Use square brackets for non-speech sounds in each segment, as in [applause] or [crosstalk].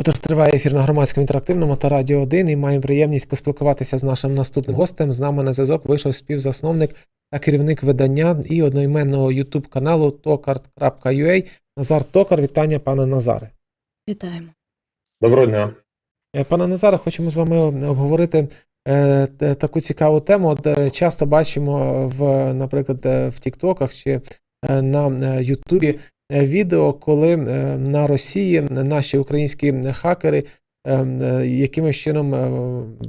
Отож, триває ефір на громадському інтерактивному та Радіо 1 і маємо приємність поспілкуватися з нашим наступним гостем. З нами на зв'язок вийшов співзасновник та керівник видання і одноіменного YouTube каналу tokart.ua Назар Токар. Вітання, пане Назаре. Вітаємо. Доброго дня. Е, Пане Назаре, хочемо з вами обговорити таку цікаву тему. От, е, часто бачимо в, наприклад, е, в Тіктоках чи е, на е, Ютубі е, відео, коли е, на Росії наші українські хакери е, е, якимось чином е,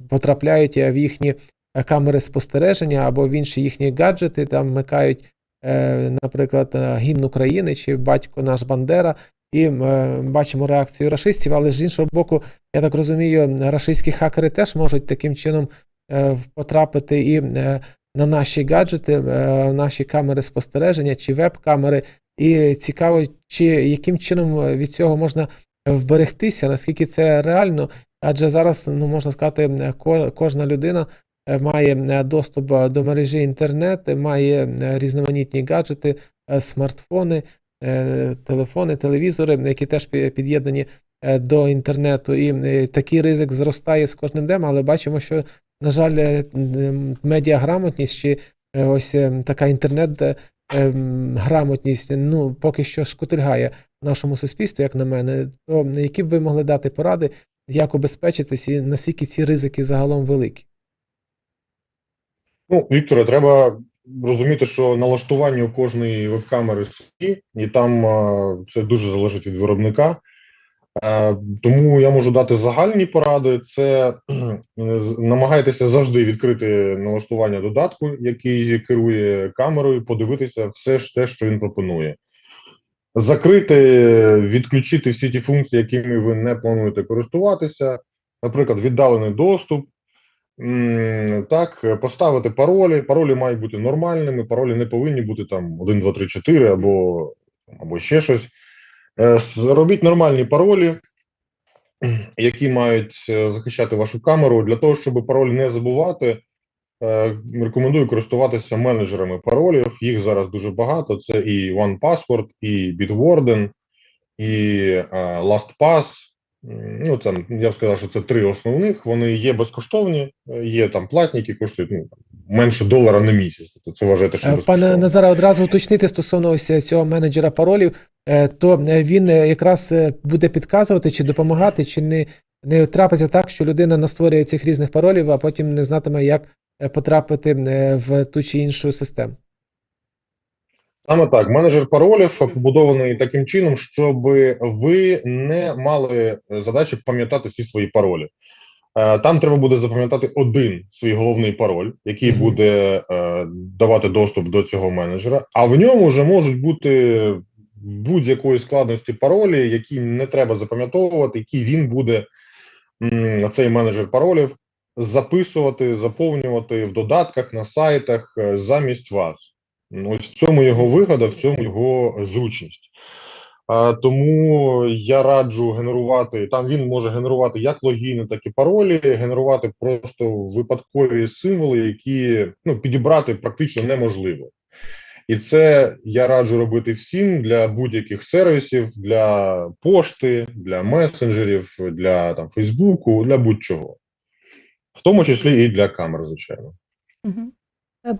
потрапляють в їхні е, камери спостереження або в інші їхні гаджети, там вмикають, е, наприклад, е, гімн України чи батько наш Бандера. І е, бачимо реакцію рашистів, але з іншого боку, я так розумію, рашистські хакери теж можуть таким чином е, потрапити і е, на наші гаджети, наші камери спостереження чи веб-камери. І цікаво, чи яким чином від цього можна вберегтися, наскільки це реально. Адже зараз, ну можна сказати, ко- кожна людина має доступ до мережі інтернет, має різноманітні гаджети, смартфони, телефони, телевізори, які теж під'єднані е, до інтернету, і е, такий ризик зростає з кожним днем, але бачимо, що, на жаль, е, медіаграмотність чи е, ось е, така інтернет. е, ем, Грамотність ну поки що шкутильгає нашому суспільстві, як на мене, то які б ви могли дати поради, як убезпечитись і наскільки ці ризики загалом великі? Ну, Вікторе, треба розуміти, що налаштування у кожної веб-камери свої, і там це дуже залежить від виробника. Е, Тому я можу дати загальні поради. Це намагайтеся завжди відкрити налаштування додатку, який керує камерою, подивитися все ж те, що він пропонує. Закрити, відключити всі ті функції, якими ви не плануєте користуватися, наприклад, віддалений доступ. Так, поставити паролі. Паролі мають бути нормальними, паролі не повинні бути там 1, 2, 3, 4 або, або ще щось. Е, Зробіть нормальні паролі, [clears throat] які мають е, захищати вашу камеру. Для того, щоб пароль не забувати, е, рекомендую користуватися менеджерами паролів. Їх зараз дуже багато. Це і OnePassword, і Bitwarden, і е, LastPass. Ну, це я б сказав, що це три основних. Вони є безкоштовні, е, є там платні, які коштують ну, менше долара на місяць. Тобто це вважаєте, що Е, Пане. Назаре, одразу уточнити стосовно ось цього менеджера паролів, е, то е, він е, якраз е, буде підказувати чи допомагати, чи не, не трапиться так, що людина настворює цих різних паролів, а потім не знатиме, як е, потрапити е, в ту чи іншу систему. Саме так, менеджер паролів побудований таким чином, щоб ви не мали задачі пам'ятати всі свої паролі. Е, Там треба буде запам'ятати один свій головний пароль, який буде е, давати доступ до цього менеджера, а в ньому вже можуть бути будь-якої складності паролі, які не треба запам'ятовувати, які він буде цей менеджер паролів записувати, заповнювати в додатках на сайтах е, замість вас. Ось в цьому його вигода, в цьому його зручність. А, тому я раджу генерувати. Там він може генерувати як логіни, так і паролі, генерувати просто випадкові символи, які ну, підібрати практично неможливо. І це я раджу робити всім для будь-яких сервісів, для пошти, для месенджерів, для там Фейсбуку, для будь-чого, в тому числі і для камер, звичайно. Угу.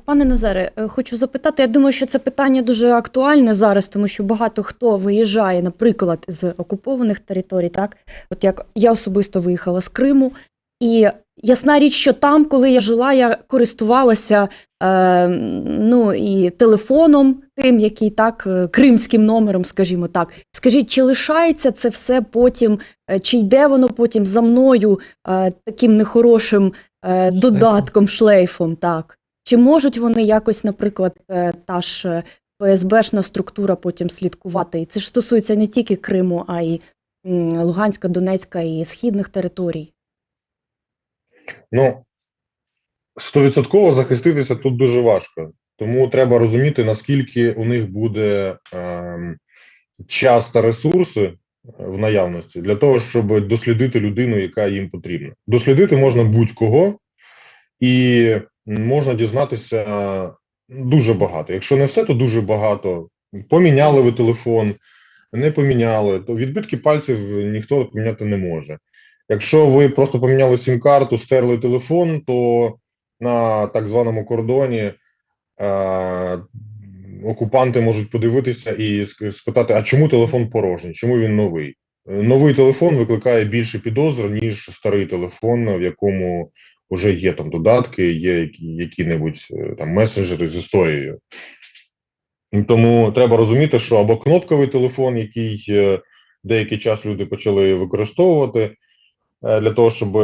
Пане Назаре, е, хочу запитати. Я думаю, що це питання дуже актуальне зараз, тому що багато хто виїжджає, наприклад, з окупованих територій. Так, от як я особисто виїхала з Криму, і ясна річ, що там, коли я жила, я користувалася е, ну і телефоном, тим, який так, е, кримським номером, скажімо так. Скажіть, чи лишається це все потім, е, чи йде воно потім за мною е, таким нехорошим е, додатком, шлейфом, так? Чи можуть вони якось, наприклад, е, та ж е, ФСБшна структура потім слідкувати? І це ж стосується не тільки Криму, а й Луганська, Донецька і східних територій. Ну, стовідсотково захиститися тут дуже важко. Тому треба розуміти, наскільки у них буде ем, час та ресурси е, в наявності для того, щоб дослідити людину, яка їм потрібна. Дослідити можна будь-кого, і можна дізнатися Дуже багато. Якщо не все, то дуже багато. Поміняли ви телефон, не поміняли, то відбитки пальців ніхто поміняти не може. Якщо ви просто поміняли сім-карту, стерли телефон, то на так званому кордоні е, окупанти можуть подивитися і спитати, а чому телефон порожній, чому він новий? Е, Новий телефон викликає більше підозр, ніж старий телефон, в якому вже є там додатки, є які- які-небудь е, там месенджери з історією. Тому треба розуміти, що або кнопковий телефон, який е, деякий час люди почали використовувати е, для того, щоб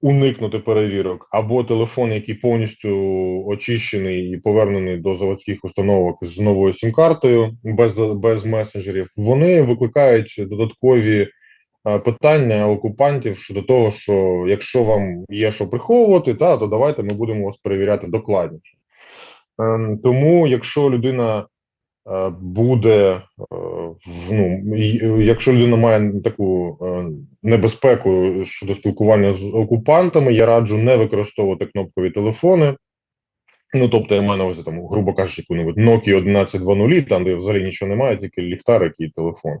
уникнути перевірок, або телефон, який повністю очищений і повернений до заводських установок з новою сім-картою без, без месенджерів, вони викликають додаткові питання окупантів щодо того, що якщо вам є що приховувати, та, то давайте ми будемо вас перевіряти докладніше. Ем, Тому, якщо людина е, буде, е, ну, якщо людина має таку е, небезпеку щодо спілкування з окупантами, я раджу не використовувати кнопкові телефони. Ну, тобто, я маю на увазі, там, грубо кажучи, яку-небудь Nokia 1120, там, де взагалі нічого немає, тільки ліхтарик і телефон.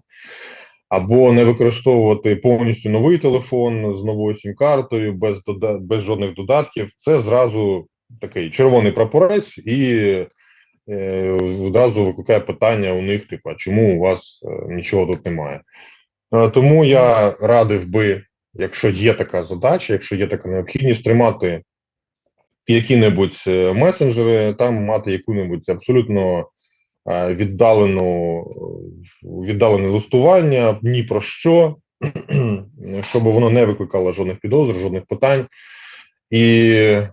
Або не використовувати повністю новий телефон з новою сім-картою, без, дода- без жодних додатків. Це зразу такий червоний прапорець, і е, одразу викликає питання у них: типу, чому у вас е, нічого тут немає? Е, тому я радив би, якщо є така задача, якщо є така необхідність, тримати які-небудь е, месенджери, там мати яку-небудь абсолютно е, віддалену е, віддалене листування ні про що, [clears throat] щоб воно не викликало жодних підозр, жодних питань. І е,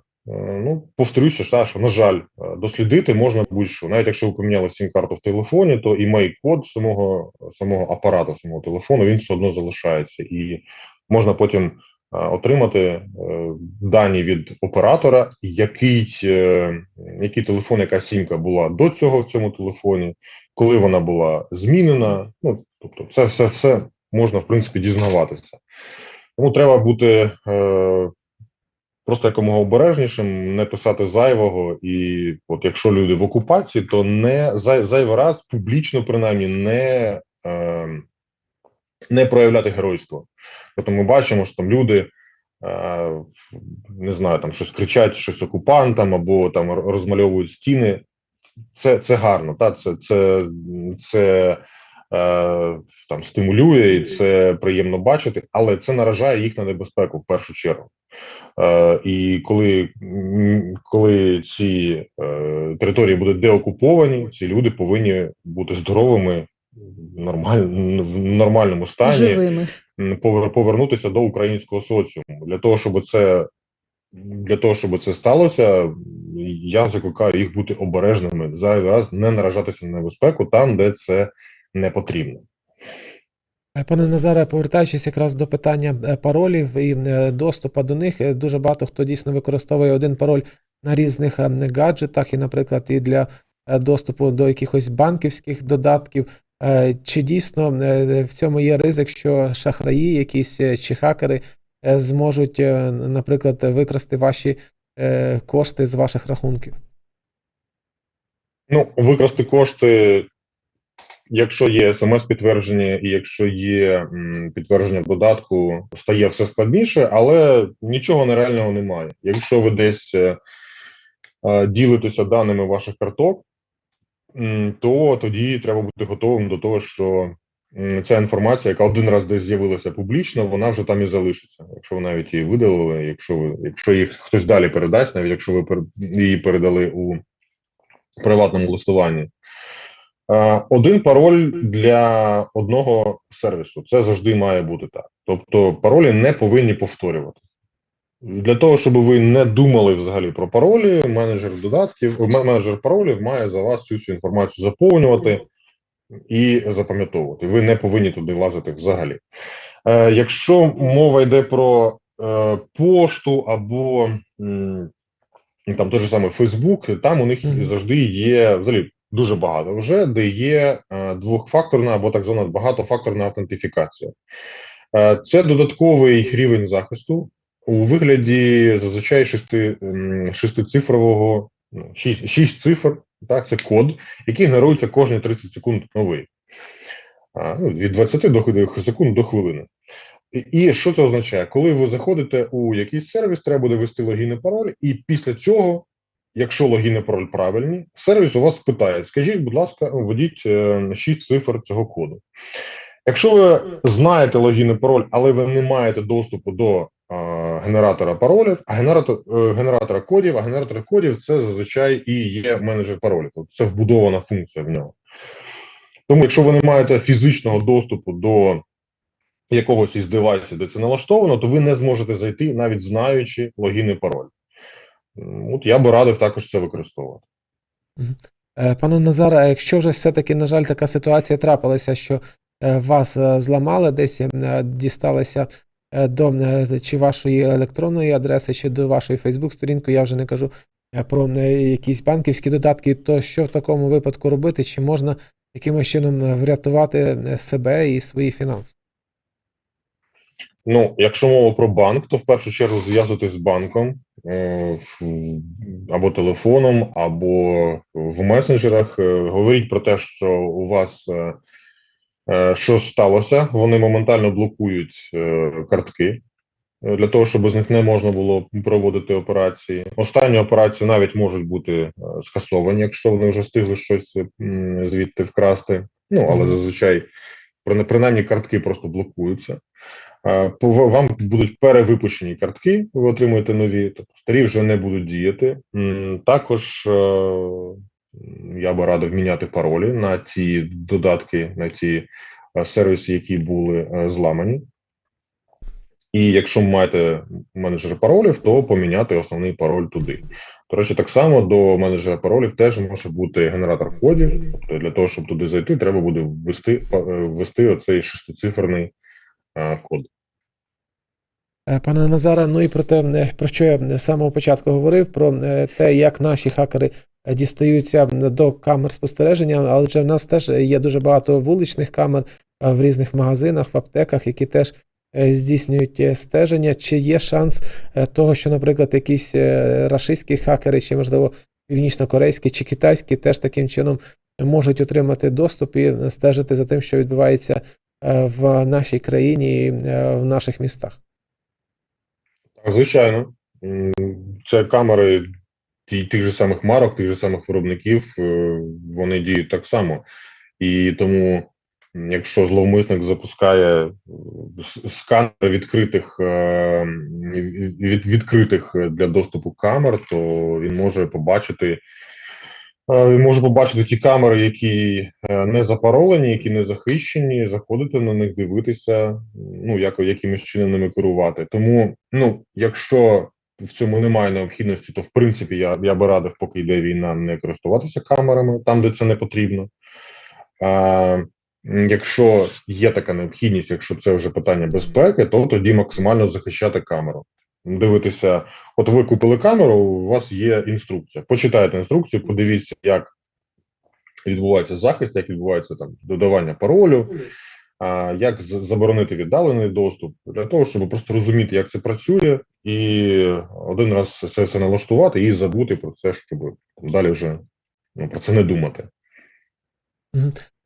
ну, повторюся, та, що, на жаль, е, дослідити можна будь-що. Навіть якщо ви поміняли сім-карту в телефоні, то імей-код самого, самого апарату, самого телефону, він все одно залишається. І можна потім е, отримати е, дані від оператора, який, е, який телефон, яка сімка була до цього в цьому телефоні, коли вона була змінена. Ну, тобто, це все, все можна, в принципі, дізнаватися. Тому треба бути е, просто якомога обережнішим, не писати зайвого. І от якщо люди в окупації, то не зай, зайвий раз публічно, принаймні, не, е, не проявляти геройство. Тобто ми бачимо, що там люди. е, Не знаю, там щось кричать, щось окупантам, або там розмальовують стіни. Це, це гарно, та це, це, це е, там стимулює і це приємно бачити, але це наражає їх на небезпеку в першу чергу. Е, і коли, коли ці е, території будуть деокуповані, ці люди повинні бути здоровими, нормаль, в нормальному стані Живими. повер- повернутися до українського соціуму. Для того, щоб це для того, щоб це сталося, я закликаю їх бути обережними, зайвий раз не наражатися на небезпеку там, де це не потрібно. Е, Пане Назаре, повертаючись якраз до питання е, паролів і е, доступу до них, дуже багато хто дійсно використовує один пароль на різних гаджетах, і, наприклад, і для доступу до якихось банківських додатків. Е, Чи дійсно е, в цьому є ризик, що шахраї, якісь е, чи хакери е, зможуть, е, наприклад, викрасти ваші е, кошти з ваших рахунків? Ну, викрасти кошти, якщо є смс-підтвердження і якщо є підтвердження додатку, стає все складніше, але нічого нереального немає. Якщо ви десь е, е, ділитеся даними ваших карток, то тоді треба бути готовим до того, що ця інформація, яка один раз десь з'явилася публічно, вона вже там і залишиться. Якщо ви навіть її видалили, якщо ви, якщо їх хтось далі передасть, навіть якщо ви її передали у приватному листуванні. Е, Один пароль для одного сервісу. Це завжди має бути так. Тобто паролі не повинні повторювати. Для того, щоб ви не думали взагалі про паролі, менеджер додатків, менеджер паролів має за вас цю всю інформацію заповнювати і запам'ятовувати. Ви не повинні туди лазити взагалі. Е, якщо мова йде про е, пошту або м, там той же самий Фейсбук, там у них завжди є взагалі дуже багато вже, де є е, двохфакторна або так звана багатофакторна автентифікація. Е, це додатковий рівень захисту у вигляді зазвичай шести, шестицифрового, ну, шість, шість цифр, Так, це код, який генерується кожні 30 секунд новий. А, ну, від 20 до секунд до хвилини. І, що це означає? Коли ви заходите у якийсь сервіс, треба буде ввести логін і пароль, і після цього, якщо логін і пароль правильні, сервіс у вас питає: скажіть, будь ласка, введіть е, 6 цифр цього коду. Якщо ви знаєте логін і пароль, але ви не маєте доступу до е, генератора паролів, а генератор е, генератора кодів, а генератор кодів це зазвичай і є менеджер паролів. Тобто це вбудована функція в нього. Тому, якщо ви не маєте фізичного доступу до якогось із девайсів, де це налаштовано, то ви не зможете зайти, навіть знаючи логін і пароль. От я би радив також це використовувати. Е, Пане Назаре, а якщо вже все-таки, на жаль, така ситуація трапилася, що е, вас е, зламали, десь е, дісталися е, до е, чи вашої електронної адреси, чи до вашої Фейсбук-сторінки, я вже не кажу е, про е, якісь банківські додатки, то що в такому випадку робити? Чи можна якимось чином е, врятувати е, себе і свої фінанси? Ну, якщо мова про банк, то в першу чергу зв'язуватись з банком е, або телефоном, або в месенджерах. Е, Говоріть про те, що у вас е, е, сталося. Вони моментально блокують е, картки е, для того, щоб з них не можна було проводити операції. Останні операції навіть можуть бути скасовані, якщо вони вже встигли щось звідти вкрасти. Ну але зазвичай при- принаймні картки просто блокуються. Вам будуть перевипущені картки, ви отримуєте нові, тобто старі вже не будуть діяти. Також я би радив міняти паролі на ті додатки, на ті е, сервіси, які були е, зламані. І якщо маєте менеджер паролів, то поміняти основний пароль туди. До речі, так само до менеджера паролів теж може бути генератор кодів. Тобто для того, щоб туди зайти, треба буде ввести, е, ввести оцей шестициферний код. Пане Назаре, ну і про те, про що я з самого початку говорив, про те, як наші хакери дістаються до камер спостереження, але в нас теж є дуже багато вуличних камер е, в різних магазинах, в аптеках, які теж е, здійснюють е, стеження. Чи є шанс е, того, що, наприклад, якісь е, рашистські хакери, чи, можливо, північно-корейські чи китайські теж таким чином можуть отримати доступ і е, стежити за тим, що відбувається е, в нашій країні і е, в наших містах? Звичайно, це камери тих же самих марок, тих же самих виробників, е, вони діють так само. І тому, якщо зловмисник запускає е, сканер відкритих е, від, відкритих для доступу камер, то він може побачити. Він може побачити ті камери, які не запаролені, які не захищені, заходити на них, дивитися, ну як якимось чином ними керувати. Тому, ну, якщо в цьому немає необхідності, то в принципі я, я би радив, поки йде війна, не користуватися камерами там, де це не потрібно. А, якщо є така необхідність, якщо це вже питання безпеки, то тоді максимально захищати камеру. Дивитися, от ви купили камеру, у вас є інструкція. Почитайте інструкцію, подивіться, як відбувається захист, як відбувається там додавання паролю, а, як заборонити віддалений доступ, для того, щоб просто розуміти, як це працює, і один раз все це налаштувати і забути про це, щоб далі вже ну, про це не думати.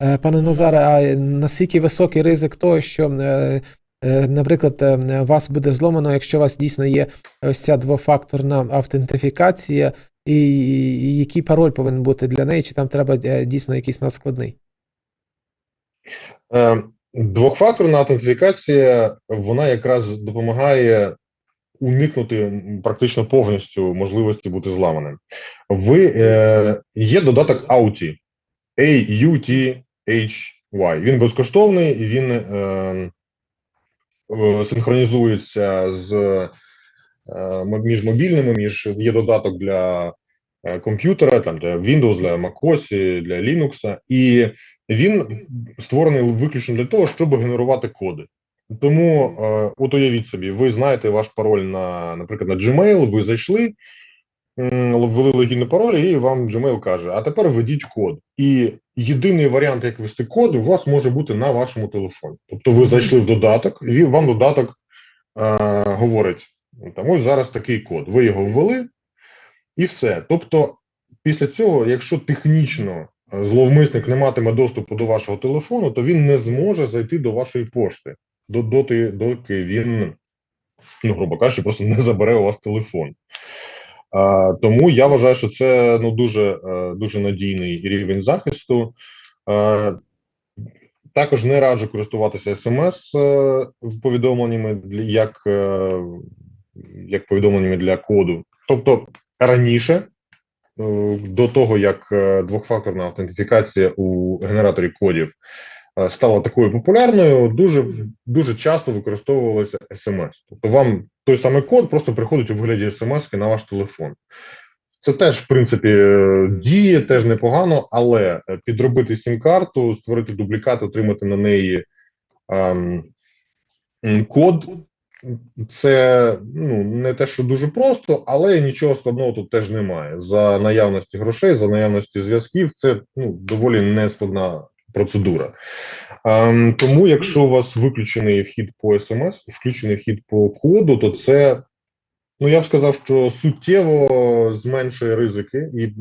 Е, Пане Назаре, а наскільки високий ризик того, що, е, е, наприклад, вас буде зломано, якщо у вас дійсно є ось ця двофакторна автентифікація, і, який пароль повинен бути для неї, чи там треба дійсно якийсь надскладний? Двохфакторна аутентифікація вона якраз допомагає уникнути практично повністю можливості бути зламаним. Ви е, є додаток Auti, A-U-T-H-Y. Він безкоштовний, і він е, е, синхронізується з е, між мобільними, між є додаток для е, комп'ютера, там для Windows, для MacOS, для Linux, і він створений виключно для того, щоб генерувати коди. Тому, е, от уявіть собі, ви знаєте ваш пароль на, наприклад, на Gmail, ви зайшли, ввели логін пароль, і вам Gmail каже: а тепер введіть код. І єдиний варіант, як ввести код, у вас може бути на вашому телефоні. Тобто ви зайшли в додаток, і вам додаток е, говорить: там ось зараз такий код. Ви його ввели, і все. Тобто, після цього, якщо технічно е, зловмисник не матиме доступу до вашого телефону, то він не зможе зайти до вашої пошти, доти, доки він, ну, грубо кажучи, просто не забере у вас телефон. А, тому я вважаю, що це ну, дуже, е, дуже надійний рівень захисту. Е, також не раджу користуватися смс е, повідомленнями як, як повідомленнями для коду. Тобто раніше, до того як двохфакторна автентифікація у генераторі кодів стала такою популярною, дуже дуже часто використовувалося смс. Тобто вам той самий код просто приходить у вигляді смс на ваш телефон. Це теж, в принципі, е, діє, теж непогано, але е, підробити сім-карту, створити дублікат, отримати на неї ем, код. Це ну, не те, що дуже просто, але нічого складного тут теж немає. За наявності грошей, за наявності зв'язків, це ну, доволі нескладна процедура. Ем, тому, якщо у вас виключений вхід по смс включений вхід по коду, то це Ну, я б сказав, що суттєво зменшує ризики і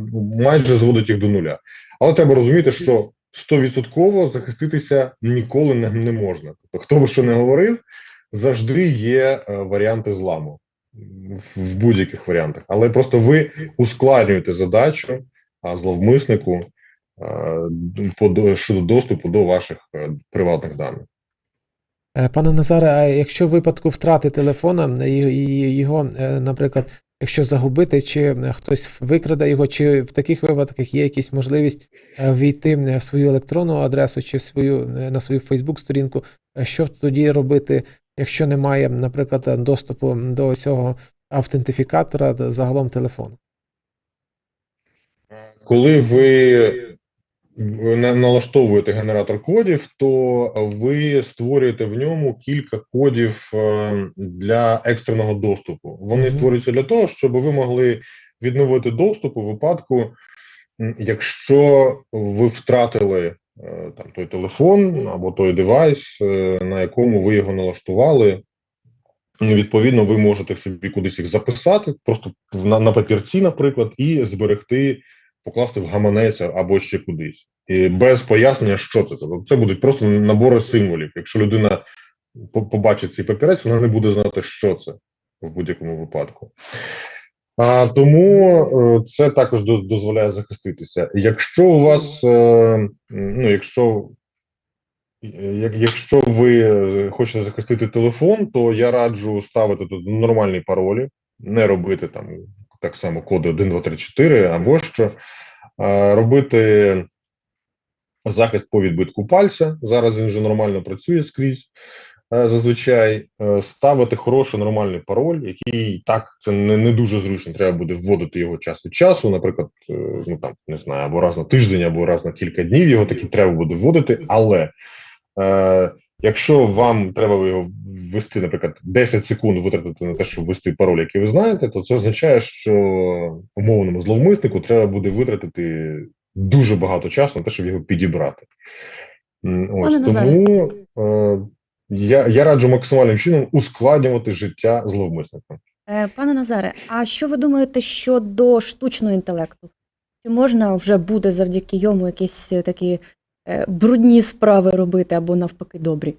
майже зводить їх до нуля. Але треба розуміти, що 100% захиститися ніколи не, не можна. Тобто, хто би що не говорив, завжди є е, варіанти зламу в, будь-яких варіантах. Але просто ви ускладнюєте задачу а, зловмиснику е, щодо доступу до ваших е, приватних даних. Е, Пане Назаре, а якщо в випадку втрати телефона і, його, е, наприклад, якщо загубити, чи е, хтось викраде його, чи в таких випадках є якась можливість е, війти в свою електронну адресу чи в свою е, на свою Фейсбук-сторінку, Е, що тоді робити, якщо немає, наприклад, доступу до цього автентифікатора загалом телефону? Коли ви налаштовуєте генератор кодів, то ви створюєте в ньому кілька кодів е, для екстреного доступу. Вони створюються для того, щоб ви могли відновити доступ у випадку, якщо ви втратили е, там той телефон або той девайс, е, на якому ви його налаштували. Ну, Відповідно, ви можете собі кудись їх записати, просто на, на папірці, наприклад, і зберегти, покласти в гаманець або ще кудись, і без пояснення, що це. Тобто це будуть просто набори символів. Якщо людина побачить цей папірець, вона не буде знати, що це в будь-якому випадку. А, тому е, це також дозволяє захиститися. Якщо у вас, е, ну, якщо Якщо ви хочете захистити телефон, то я раджу ставити тут нормальні паролі, не робити там так само коди 1, 2, 3, 4 або що. Робити захист по відбитку пальця. Зараз він вже нормально працює скрізь. е, Зазвичай Е, ставити хороший нормальний пароль, який так це не, не дуже зручно. Треба буде вводити його час від часу. Наприклад, е, ну там не знаю, або раз на тиждень, або раз на кілька днів. Його таки треба буде вводити, але якщо вам треба його ввести, наприклад, 10 секунд витратити на те, щоб ввести пароль, який ви знаєте, то це означає, що умовному зловмиснику треба буде витратити дуже багато часу на те, щоб його підібрати. Ось тому е, я, я раджу максимальним чином ускладнювати життя зловмисникам. Е, Пане Назаре, а що ви думаєте щодо штучного інтелекту? Чи можна вже буде завдяки йому якісь такі брудні справи робити або навпаки добрі?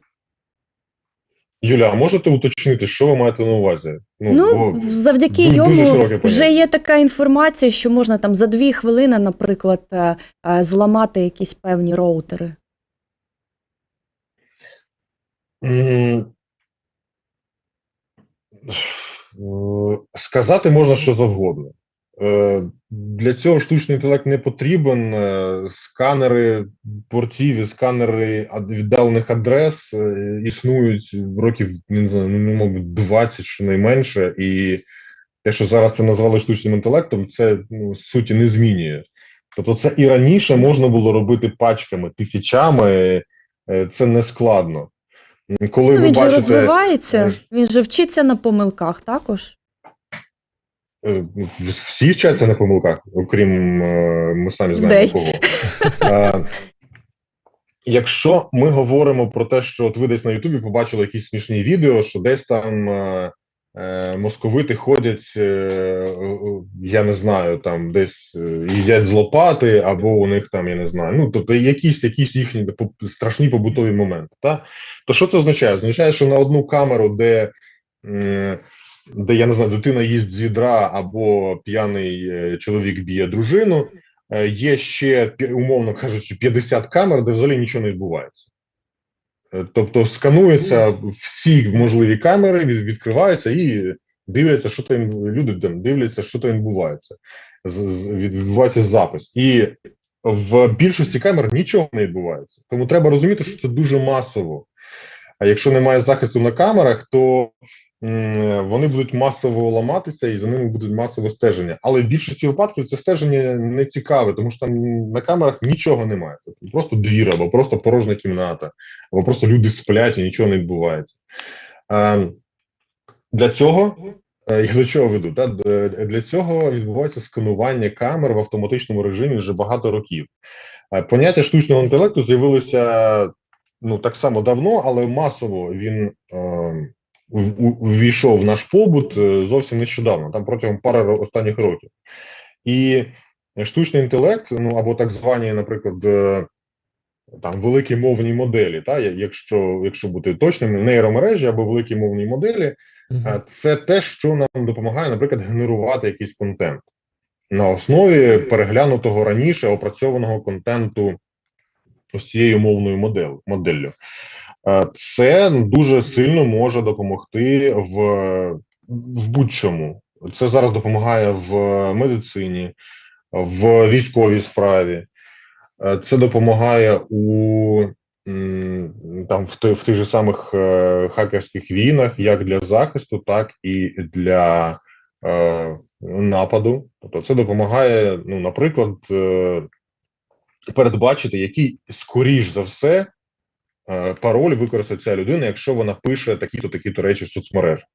Юля, а можете уточнити, що ви маєте на увазі? Ну, бо завдяки дуже- дуже йому широке вже є така інформація, що можна там за дві хвилини, наприклад, е, е, зламати якісь певні роутери. Е, Сказати можна що завгодно. Е, Для цього штучний інтелект не потрібен. Е, Сканери портів і сканери віддалених адрес е, існують років не знаю, ну, мабуть, 20 щонайменше, і те, що зараз це назвали штучним інтелектом, це ну, суті не змінює. Тобто, це і раніше можна було робити пачками, тисячами, це не складно. Коли Ну, ви він же розвивається, він же вчиться на помилках також. Е, Всі вчаться на помилках, окрім е, ми самі знаємо кого. Е, Якщо ми говоримо про те, що от ви десь на Ютубі побачили якісь смішні відео, що десь там е, е, московити ходять, е, е, я не знаю, там десь е, їдять з лопати, або у них там, я не знаю, ну тобто якісь, якісь їхні страшні побутові моменти. Та? То що це означає? Означає, що на одну камеру, де, м, де я не знаю, дитина їсть з відра або п'яний е, чоловік б'є дружину, е, є ще, умовно кажучи, 50 камер, де взагалі нічого не відбувається. Е, Тобто скануються всі можливі камери, відкриваються і дивляться, що там люди там дивляться, що там відбувається. Відбувається запис. І в більшості камер нічого не відбувається. Тому треба розуміти, що це дуже масово. А якщо немає захисту на камерах, то вони будуть масово ламатися і за ними будуть масово стеження. Але в більшості випадків це стеження не цікаве, тому що там на камерах нічого немає. Це просто двір, або просто порожня кімната, або просто люди сплять і нічого не відбувається. Е, Для цього е, я до чого веду? Та? Д- Для цього відбувається сканування камер в автоматичному режимі вже багато років. Е, Поняття штучного інтелекту з'явилося ну так само давно, але масово він е, в- у- ввійшов в наш побут е, зовсім нещодавно, там протягом пари останніх років. І штучний інтелект, ну або так звані, наприклад, е, там великі мовні моделі, та якщо, якщо бути точним, нейромережі або великі мовні моделі. Е, Це те, що нам допомагає, наприклад, генерувати якийсь контент на основі переглянутого раніше опрацьованого контенту ось цією мовною модель- моделлю. Е, Це дуже сильно може допомогти в, в будь-чому. Це зараз допомагає в медицині, в військовій справі. Е, Це допомагає у там в, в тих же самих е, хакерських війнах, як для захисту, так і для е, нападу. Тобто, це допомагає, ну, наприклад, передбачити, який скоріш за все пароль використає ця людина, якщо вона пише такі-то такі-то речі в соцмережах.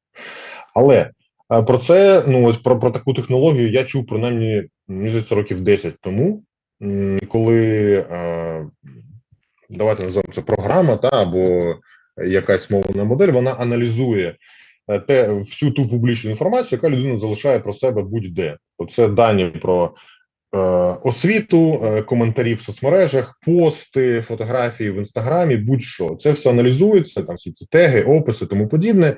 Але е, про це, ну ось про, про таку технологію я чув принаймні здається, років 10 тому, коли е, давайте називаємо це програма, та або якась мовна модель, вона аналізує е, те всю ту публічну інформацію, яка людина залишає про себе будь-де. Це дані про е, освіту, е, коментарі в соцмережах, пости, фотографії в інстаграмі, будь-що. Це все аналізується, там всі ці теги, описи, тому подібне.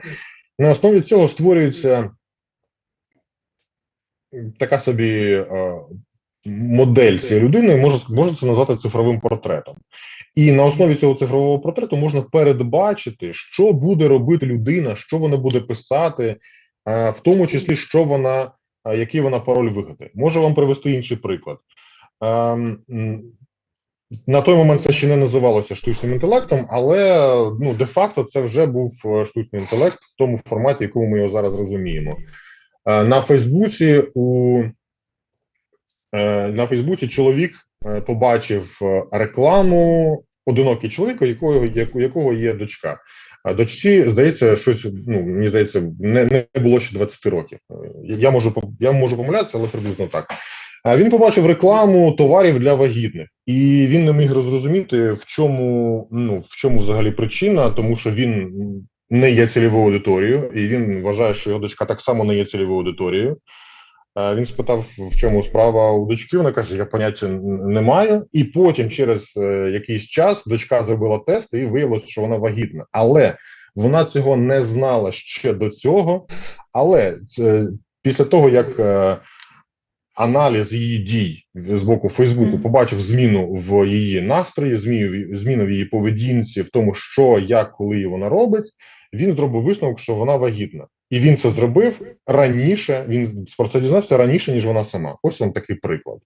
На основі цього створюється така собі е, модель цієї людини, можна, можна це назвати цифровим портретом. І на основі цього цифрового портрету можна передбачити, що буде робити людина, що вона буде писати, е, в тому числі, що вона, е, який вона пароль вигадає. Можу вам привести інший приклад. Ем, На той момент це ще не називалося штучним інтелектом, але ну де-факто це вже був е, штучний інтелект в тому форматі, якому ми його зараз розуміємо. Е, На Фейсбуці у е, на Фейсбуці чоловік побачив рекламу одинокий чоловік, у якого, якого є дочка. А дочці, здається, щось, ну, мені здається, не, не було ще 20 років. Я можу, я можу помилятися, але приблизно так. А Він побачив рекламу товарів для вагітних, і він не міг зрозуміти, в чому, ну, в чому взагалі причина, тому що він не є цільовою аудиторією, і він вважає, що його дочка так само не є цільовою аудиторією. Е, Він спитав, в чому справа у дочки. Вона каже: Я поняття не маю. І потім, через е, якийсь час, дочка зробила тест і виявилося, що вона вагітна. Але вона цього не знала ще до цього. Але це, після того, як е, аналіз її дій з боку Фейсбуку побачив зміну в її настрої, зміну, зміну в її поведінці, в тому, що, як, коли вона робить, він зробив висновок, що вона вагітна. І він це зробив раніше. Він про це дізнався раніше, ніж вона сама. Ось вам такий приклад.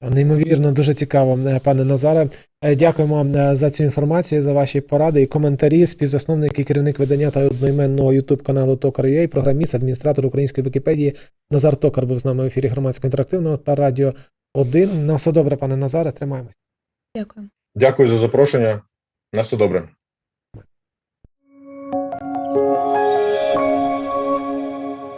Неймовірно, дуже цікаво, е, пане Назаре. Е, Дякуємо е, за цю інформацію, за ваші поради і коментарі. Співзасновник і керівник видання та одноіменного ютуб каналу Токар.ua, програміст, адміністратор української Вікіпедії Назар Токар був з нами в ефірі громадського інтерактивного та радіо 1. На все добре, пане Назаре, тримаємось. Дякую. Дякую за запрошення. На все добре.